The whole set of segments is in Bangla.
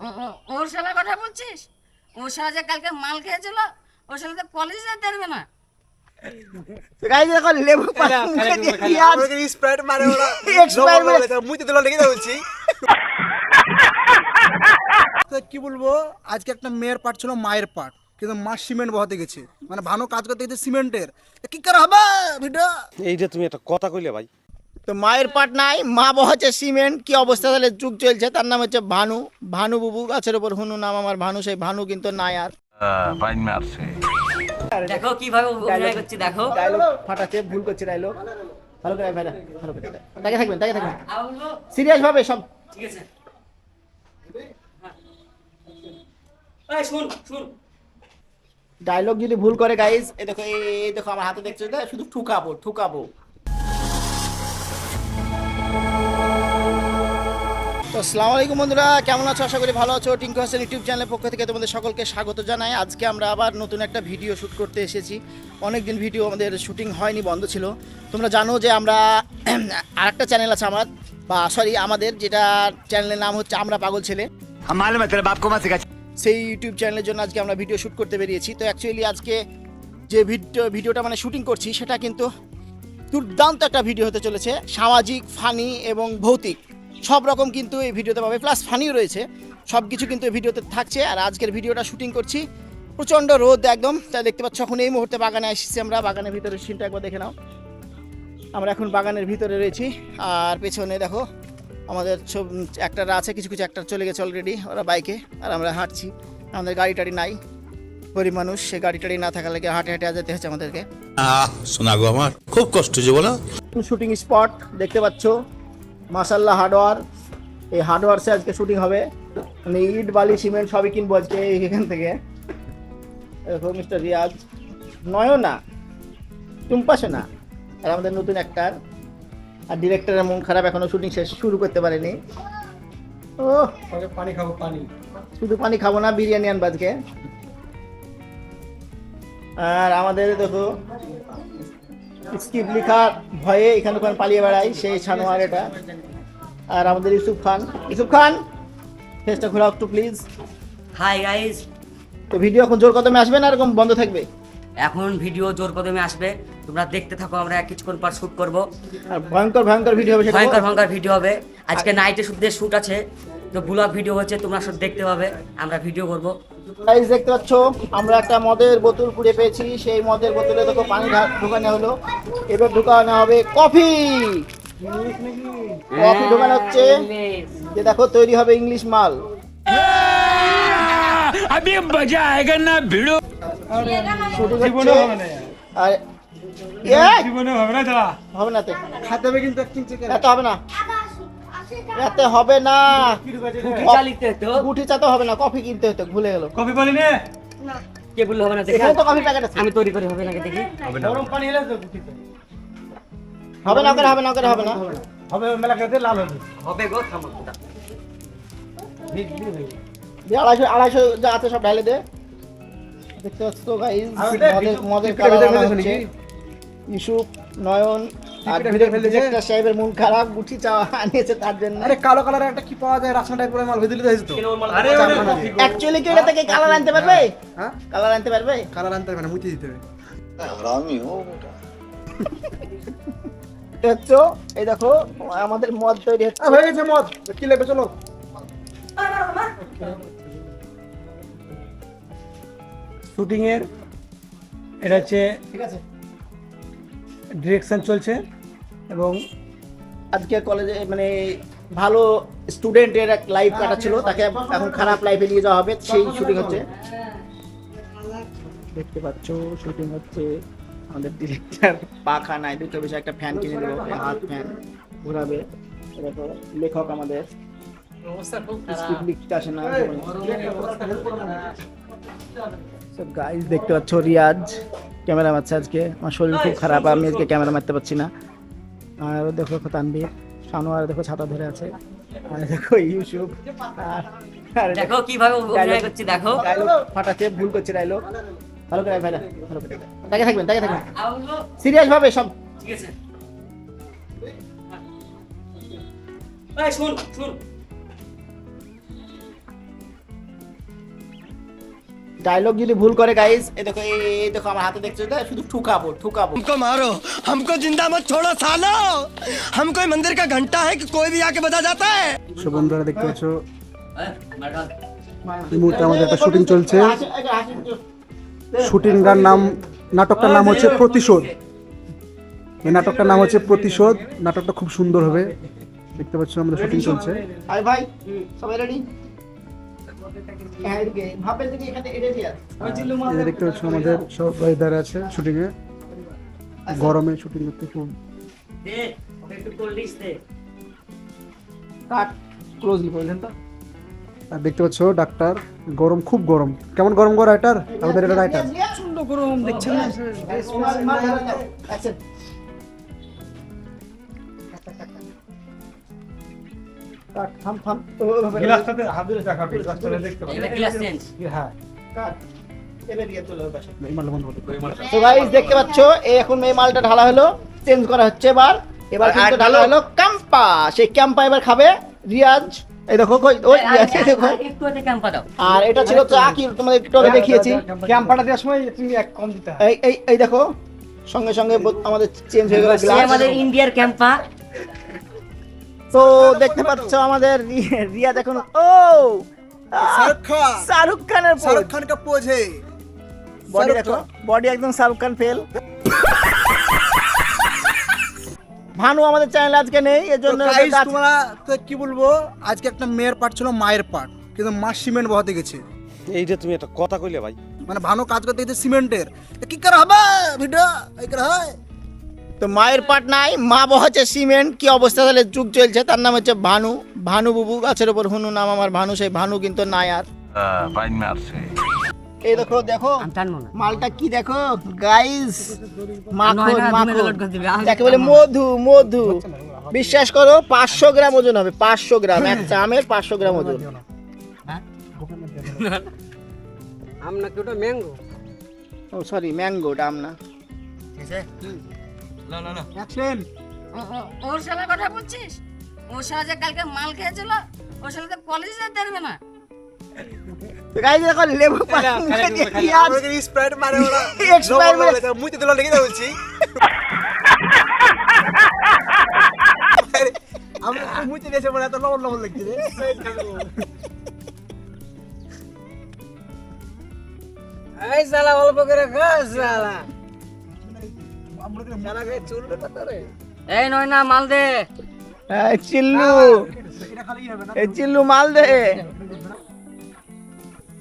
ও- ওর শালার কথা বলছিস? ওর শালা যে কালকে মাল খেয়েছিল ওর শালা তো কলেজে যেতে পারবে না। তো গাইজ দেখো লেবু পাতা মুখে দিয়ে পেঁয়াজ স্প্রাইট মারে ওরা। Expired মারে। মুইতে দিল লেগে বলছি কি বলব আজকে একটা মেয়ের পার্ট ছিল মায়ের পার্ট কিন্তু মা সিমেন্ট বহাতে গেছে। মানে ভালো কাজ করতে গেছে সিমেন্টের কি করা হবে ভিডিও? এইটা তুমি একটা কথা কইলে ভাই তো মায়ের পাট নাই মা বহাচ্ছে সিমেন্ট কি অবস্থা তাহলে? যুগ চলছে তার নাম হচ্ছে ভানু ভানু বুবু গাছের ওপর হুনু নাম আমার ভানু সেই ভানু কিন্তু নাই আর। দেখো কীভাবে অভিনয় করছি দেখো। ডায়লগ ফাটাচ্ছে ভুল করছে ডায়লগ ভালো করে ভাইরা ভালো করে তাকে থাকবেন তাকে থাকবেন। সিরিয়াস ভাবে সব। ঠিক আছে। এই শুন শুন। ডায়লগ যদি ভুল করে গাইজ এই দেখো এই এই দেখো আমার হাতে দেখছ শুধু ঠুকাবো ঠুকাবো। তো আসসালামু আলাইকুম বন্ধুরা কেমন আছো? আশা করি ভালো আছো। টিঙ্কু হাসান ইউটিউব চ্যানেলের পক্ষ থেকে তোমাদের সকলকে স্বাগত জানাই। আজকে আমরা আবার নতুন একটা ভিডিও শ্যুট করতে এসেছি। অনেক দিন ভিডিও আমাদের শ্যুটিং হয়নি বন্ধ ছিল। তোমরা জানো যে আমরা আর একটা চ্যানেল আছে আমার বা সরি আমাদের যেটা চ্যানেলের নাম হচ্ছে আমরা পাগল ছেলে। সেই ইউটিউব চ্যানেলের জন্য আজকে আমরা ভিডিও শ্যুট করতে বেরিয়েছি। তো অ্যাকচুয়ালি আজকে যে ভিডিও ভিডিওটা মানে শ্যুটিং করছি সেটা কিন্তু দুর্দান্ত একটা ভিডিও হতে চলেছে। সামাজিক ফানি এবং ভৌতিক। সব রকম কিন্তু এই ভিডিওতে পাবে। প্লাস ফানিও রয়েছে। সব কিছু কিন্তু এই ভিডিওতে থাকছে। আর আজকের ভিডিওটা শুটিং করছি। প্রচণ্ড রোদ একদম। তাই দেখতে পাচ্ছ এখন এই মুহূর্তে বাগানে এসেছি আমরা। বাগানের ভিতরে সিনটা একবার দেখে নাও। আমরা এখন বাগানের ভিতরে রয়েছি। আর পেছনে দেখো আমাদের সব একটারা আছে কিছু কিছু একটা চলে গেছে অলরেডি ওরা বাইকে আর আমরা হাঁটছি। আমাদের গাড়ি টাড়ি নাই। গরিব মানুষ সে গাড়ি টাড়ি না থাকার লাগে হাঁটে হাঁটে যেতে হচ্ছে আমাদেরকে। আহ শোনা গো আমার। খুব কষ্ট যে বলো। শুটিং স্পট দেখতে পাচ্ছ। মাসাল্লাহ হার্ডওয়ার এই হার্ডওয়ার্সে আজকে শুটিং হবে। মানে ইট বালি সিমেন্ট সবই কিনবো আজকে এখান থেকে। দেখো মিস্টার রিয়াজ। নয়না টুম্পাসে না। আর আমাদের নতুন অ্যাক্টার আর ডিরেক্টরের মন খারাপ এখনও শুটিং শেষ শুরু করতে পারেনি। ও পানি খাব পানি। শুধু পানি খাব না বিরিয়ানি আনব আজকে। আর আমাদের দেখো স্কিপ লেখার ভয়ে এখানে ওখানে পালিয়ে বেড়াই সেই ছানোয়ার এটা। আর আমাদের ইউসুফ খান। ইউসুফ খান ফেসটা ঘোরাও একটু প্লিজ হাই গাইস তো ভিডিও এখন জোর কদমে আসবে না এরকম বন্ধ থাকবে? এখন ভিডিও জোর কদমে আসবে। তোমরা দেখতে থাকো আমরা কিছুক্ষণ পর শুট করব। আর ভয়ঙ্কর ভয়ঙ্কর ভিডিও হবে ভয়ঙ্কর ভয়ঙ্কর ভিডিও হবে। আজকে নাইটে শুধু শুট আছে। তো ব্লগ ভিডিও হচ্ছে তোমরা সব দেখতে পাবে। আমরা ভিডিও করব। গাইজ দেখতে পাচ্ছ আমরা একটা মদের বোতল পুড়ে পেয়েছি। সেই মদের বোতলে দেখো পানি ঢোকানো হলো। এবার ঢোকানো হবে কফি। কফি ঢোকানো হচ্ছে। যে দেখো তৈরি হবে ইংলিশ মাল। আমি না ভিড়ো। আর হবে না হবে না তো। খাতে হবে কিন্তু এত হবে না। এত হবে না। তো গুটি চাতে হবে না কফি কিনতে হতো ভুলে গেল। কফি পানি নে। কে বললে হবে না দেখা? এখানে তো কফি প্যাকেট আছে। আমি তৈরি করে হবে নাকি দেখি। গরম পানি এলে তো গুটিতে। হবে না করে হবে না করে হবে না। হবে মেলা খেতে লাল হবে। হবে গো থামো দিয়ে আড়াইশো আড়াইশো যা আছে সব ঢালে দে। দেখতে পাচ্ছ তো গাইজ মদের মদের হচ্ছে। ইউসুফ নয়ন আর ভিতরে ভিতরে ফেলে দিয়েছে? ডিরেক্টর সাহেবের মন খারাপ গুটি চা আনিয়েছে তার জন্য। আরে কালো কালারের একটা কি পাওয়া যায়? রাসনা টাইপের মাল ভেদিলে তো। তো আরে অ্যাকচুয়ালি কি এটা থেকে কালার আনতে পারবে? হ্যাঁ কালার আনতে পারবে? কালার আনতে হবে না মুছে দিতে হবে। এটা হচ্ছে এই দেখো আমাদের মদ তৈরি হচ্ছে। হয়ে গেছে মদ। কি লাগবে চলো। শুটিং এর এটা হচ্ছে ঠিক আছে। ডিরেকশন চলছে এবং আজকে কলেজে মানে ভালো স্টুডেন্টের এক লাইফ কাটাচ্ছিল তাকে এখন খারাপ লাইফে নিয়ে যাওয়া হবে সেই শুটিং হচ্ছে। দেখতে পাচ্ছ শুটিং হচ্ছে। আমাদের ডিরেক্টর পাখা নাই দুটো বিষয় একটা ফ্যান কিনে দেবো হাত ফ্যান ঘোরাবে। লেখক আমাদের। লিখতে আসে না। গাইজ দেখতে পাচ্ছ রিয়াজ ক্যামেরা মারছে আজকে। আমার শরীর খুব খারাপ আমি আজকে ক্যামেরা মারতে পারছি না। আর দেখো তানবীর সানোয়ার দেখো ছাতা ধরে আছে। আর দেখো ইউসুফ আর দেখো কীভাবে অভিনয় করছি দেখো। ফাটাচ্ছে ভুল করছে ডায়লগ। ভালো করে ভাইরা ভালো করে তাকে থাকবেন তাকে থাকবেন। সিরিয়াস ভাবে সব। ঠিক আছে। এই শুন শুন। ডায়লগ যদি ভুল করে গাইস এই দেখো এই এই দেখো আমার হাতে দেখছো তো শুধু ঠুকাবো ঠুকাবো हमको मारो हमको जिंदा मत छोड़ो सालो हम कोई मंदिर का घंटा है कि कोई भी आके बजा जाता है সো বন্ধুরা দেখতে পাচ্ছ এই মুহূর্তে আমাদের একটা শুটিং চলছে শুটিংটার নাম নাটকটার নাম হচ্ছে প্রতিশোধ এই নাটকটার নাম হচ্ছে প্রতিশোধ নাটকটা খুব সুন্দর হবে দেখতে পাচ্ছ আমাদের শুটিং চলছে আরে ভাই সবাই রেডি এটা দিয়ে এই যে দেখতে পাচ্ছ আমাদের সব দাঁড়িয়ে আছে শুটিং এ গরমে শুটিং করতে খুব কাট। ক্লোজলি করলেন তো। আর দেখতে পাচ্ছ ডাক্তার গরম খুব গরম। কেমন গরম গো রাইটার আমাদের এটা রাইটার সুন্দর গরম দেখছেন কাট। থাম থাম তো গাইস দেখতে পাচ্ছ এখন এই মালটা ঢালা হলো চেঞ্জ করা হচ্ছে এবার। এবার কিন্তু ঢালা হলো ক্যাম্পা সেই ক্যাম্পা এবার খাবে রিয়াজ এই দেখো কই ওই দেখো। একটু একটা ক্যাম্পা দাও। আর এটা ছিল কি তোমাদের একটু আগে দেখিয়েছি। ক্যাম্পাটা দেওয়ার সময় তুমি এক কম দিতে এই এই এই দেখো সঙ্গে সঙ্গে আমাদের চেঞ্জ হয়ে গেল গ্লাস আমাদের ইন্ডিয়ার ক্যাম্পা তো দেখতে পাচ্ছ আমাদের রি- রিয়াজ এখন ও! শাহরুখ খান। শাহরুখ খানের শাহরুখ খান কা পোজ হে বডি দেখো বডি একদম শাহরুখ খান ফেল ভানু আমাদের চ্যানেল আজকে নেই এর জন্য তোমরা তো কি বলব আজকে একটা মেয়ের পার্ট ছিল মায়ের পার্ট কিন্তু মা সিমেন্ট বহাতে গেছে। এইটা তুমি একটা কথা কইলে ভাই। মানে ভালো কাজ করতে গেছে সিমেন্টের কি করা হবে? ভিডিও এই করা হয়? তো মায়ের পাট নাই মা বহাচ্ছে সিমেন্ট কি অবস্থা? তাহলে যুগ চলছে তার নাম হচ্ছে ভানু। ভানু বুবু গাছের উপর হুনু নাম আমার ভানু সেই ভানু কিন্তু নাই আর। এই দেখো দেখো মালটা কি দেখো? গাইস মাখন মাখন। যাকে বলে মধু মধু। বিশ্বাস করো পাঁচশো গ্রাম ওজন হবে পাঁচশো গ্রাম এক চামের পাঁচশো গ্রাম ওজন। আম নাকি ওটা ম্যাঙ্গো ও সরি ম্যাঙ্গো ডাম না ঠিক আছে? না না না। অ্যাকশন ও- ও- ওর শালার কথা বলছিস? ওর শালা যে কালকে মাল খেয়েছিল ওর শালা তো কলেজে যেতে পারবে না। তো গাইস দেখো লেবু কি আজ? স্প্রাইট মারে ওরা। Expired মারে- মুইতে দিল লেগে বলছি। আমি মুইতে দিয়েছে বলে এত লবণ লবণ লাগছে রে। এই সালা অল্প করে খা সালা এই নয় না মাল দে। এই চিল্লু। এই চিল্লু মাল দে।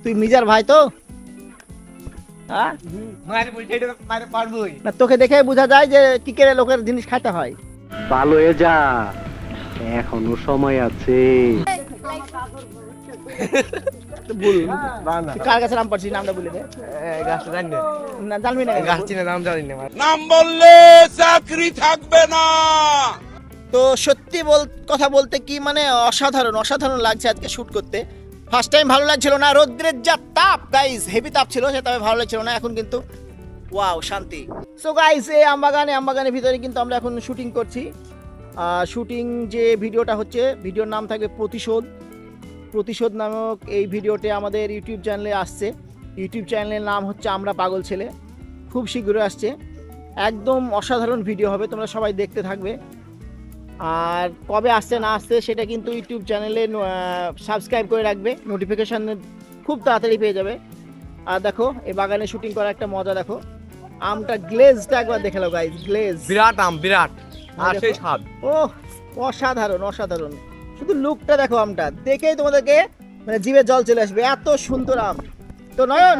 তুই মিজার ভাই তো? হ্যাঁ? না তোকে দেখে বোঝা যায় যে কি করে লোকের জিনিস খাইতে হয়। ভালো হয়ে যা। এখনও সময় আছে। কার কাছে নাম পাচ্ছিস নামটা বলে দে। গাছটা জানি না। না জানবি না। গাছ চিনে নাম জানি না তো সত্যি বল কথা বলতে কি মানে অসাধারণ অসাধারণ লাগছে আজকে শুট করতে। ফার্স্ট টাইম ভালো লাগছিল না রৌদ্রের যা তাপ গাইস হেভি তাপ ছিল সে তবে ভালো লাগছিল না এখন কিন্তু ওয়াও শান্তি। সো গাইস এই আমবাগানে আমবাগানের ভিতরে কিন্তু আমরা এখন শুটিং করছি। শুটিং যে ভিডিওটা হচ্ছে ভিডিওর নাম থাকবে প্রতিশোধ। প্রতিশোধ নামক এই ভিডিওটি আমাদের ইউটিউব চ্যানেলে আসছে। ইউটিউব চ্যানেলের নাম হচ্ছে আমরা পাগল ছেলে। খুব শীঘ্রই আসছে। একদম অসাধারণ ভিডিও হবে তোমরা সবাই দেখতে থাকবে। আর কবে আসছে না আসছে সেটা কিন্তু ইউটিউব চ্যানেলে সাবস্ক্রাইব করে রাখবে। নোটিফিকেশান খুব তাড়াতাড়ি পেয়ে যাবে। আর দেখো এই বাগানে শুটিং করার একটা মজা দেখো। আমটা গ্লেজটা একবার দেখে নাও গাইজ গ্লেজ বিরাট আম বিরাট। আর সেই স্বাদ। ও অসাধারণ অসাধারণ। শুধু লুকটা দেখো আমটা। দেখেই তোমাদেরকে মানে জিভে জল চলে আসবে। এত সুন্দর আম। তো নয়ন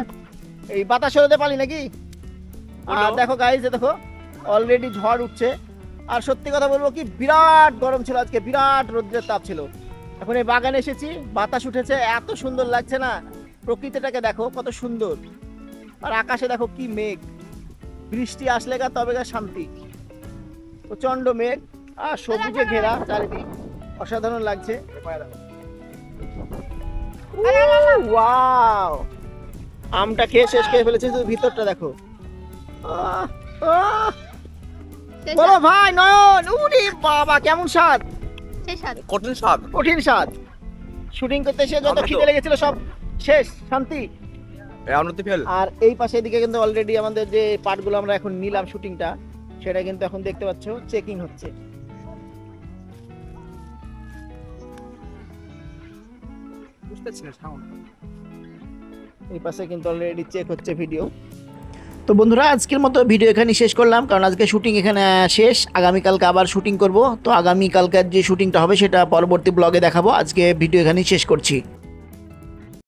এই বাতাস সরাতে পারি নাকি? আর দেখো গাইজ দেখো অলরেডি ঝড় উঠছে। আর সত্যি কথা বলব কি বিরাট গরম ছিল আজকে বিরাট রৌদ্রের তাপ ছিল। এখন এই বাগানে এসেছি বাতাস উঠেছে এত সুন্দর লাগছে না? প্রকৃতিটাকে দেখো কত সুন্দর। আর আকাশে দেখো কি মেঘ। বৃষ্টি আসলে গা তবে গা শান্তি। প্রচণ্ড মেঘ। আর সবুজে ঘেরা চারিদিক। অসাধারণ লাগছে। ওয়াও আমটা খেয়ে শেষ করে ফেলেছে শুধু ভিতরটা দেখো। বলো ভাই নয়ন উনি বাবা কেমন স্বাদ? কঠিন স্বাদ। কঠিন স্বাদ। শুটিং করতে এসে যত খিদে লেগেছিল সব শেষ শান্তি। আর এই পাশে এদিকে কিন্তু অলরেডি আমাদের যে পার্টগুলো আমরা এখন নিলাম শুটিংটা সেটা কিন্তু এখন দেখতে পাচ্ছ চেকিং হচ্ছে। এই পাশে কিন্তু অলরেডি চেক হচ্ছে ভিডিও তো বন্ধুরা, আজকের মতো ভিডিও এখানে শেষ করলাম, কারণ আজকে শুটিং এখানে শেষ। আগামীকালকে আবার শুটিং করব। তো আগামীকালকার যে শুটিংটা হবে, সেটা পরবর্তী ব্লগে দেখাবো। আজকে ভিডিও এখানেই শেষ করছি।